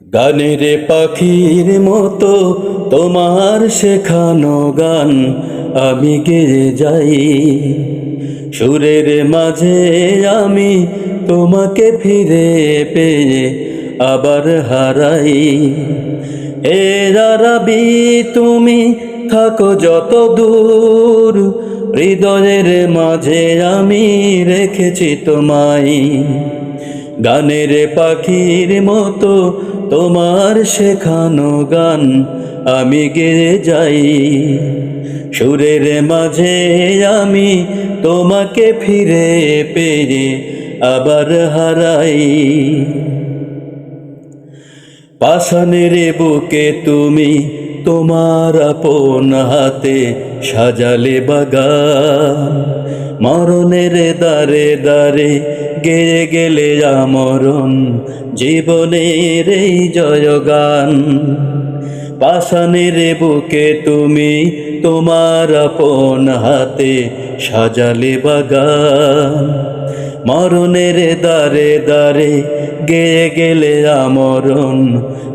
গানের পাখির মতো তোমার শেখানো গান, আমি গেয়ে যাই। সুরের মাঝে আমি তোমাকে ফিরে পেয়ে আবার হারাই। এ রাবি তুমি থাকো যত দূর, হৃদয়ের মাঝে আমি রেখেছি তোমায়। গানের পাখির মতো তোমার শেখানো গান আমি গেয়ে যাই। সুরের মাঝে আমি তোমাকে ফিরে পেয়ে আবার হারাই। পাষাণের বুকে তুমি তোমার আপন হাতে সাজালে বাগান। মরণের দারে দারে গেয়ে গেলে আমরণ জীবনের এই জয়গান। পাষাণের বুকে তুমি তোমার আপন হাতে সাজালে বাগান। মরণের দারে দারে গেয়ে গেলে আমরণ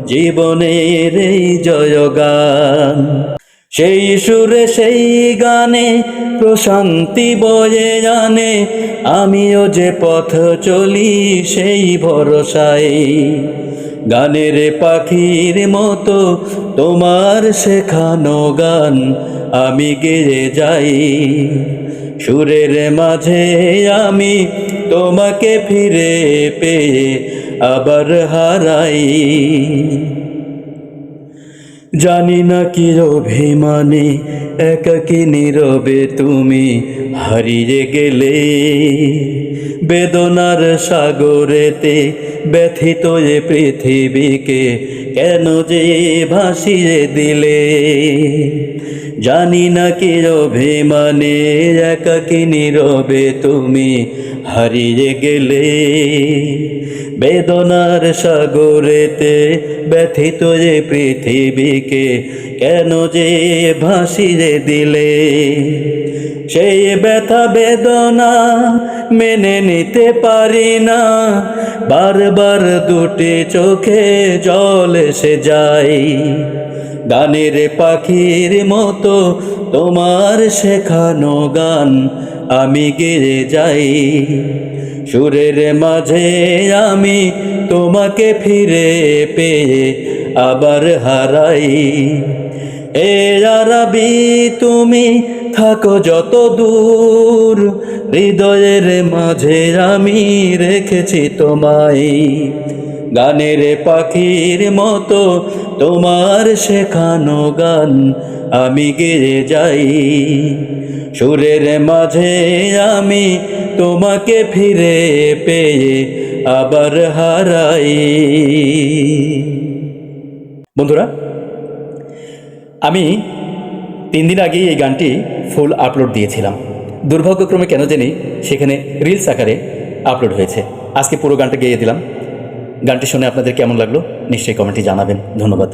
জীবনের এই জয়গান। সেই সুরে সেই গানে প্রশান্তি বয়ে জানে। আমিও যে পথ চলি সেই ভরসায়। গানের পাখির মতো তোমার শেখানো গান আমি গেয়ে যাই। সুরের মাঝে আমি তোমাকে ফিরে পেয়ে আবার হারাই। জানি না কি অভিমানে একাকি নীরবে তুমি হারিয়ে গেলে। বেদনার সাগরেতে ব্যথিত এ পৃথিবীকে কেন যে ভাসিয়ে দিলে? জানি না কি অভিমানে একাকি নীরবে তুমি হারিয়ে গেলে। বেদনার সাগরেতে ব্যথিত যে পৃথিবীকে, কেন যে ভাসিয়ে দিলে? সেই ব্যথা বেদনা মেনে নিতে পারি না। বারবার দুটি চোখে জল এসে যায়। গানের পাখির মতো তোমার শেখানো গান আমি গেয়ে যাই। সুরের মাঝে আমি তোমাকে ফিরে পেয়ে আবার হারাই। এ আরবি, তুমি থাকো যত দূর, হৃদয়ের মাঝে আমি রেখেছি তোমায়। গানের পাখির মতো তোমার শেখানো গান আমি গেয়ে যাই। সুরের মাঝে আমি তোমাকে ফিরে পেয়ে আবার হারাই। বন্ধুরা, আমি তিন দিন আগেই এই গানটি ফুল আপলোড দিয়েছিলাম। দুর্ভাগ্যক্রমে কেন জানি সেখানে রিলস আকারে আপলোড হয়েছে। আজকে পুরো গানটা গেয়ে দিলাম। গানটি শুনে আপনাদের কেমন লাগল? নিশ্চয়ই কমেন্টে জানাবেন। ধন্যবাদ।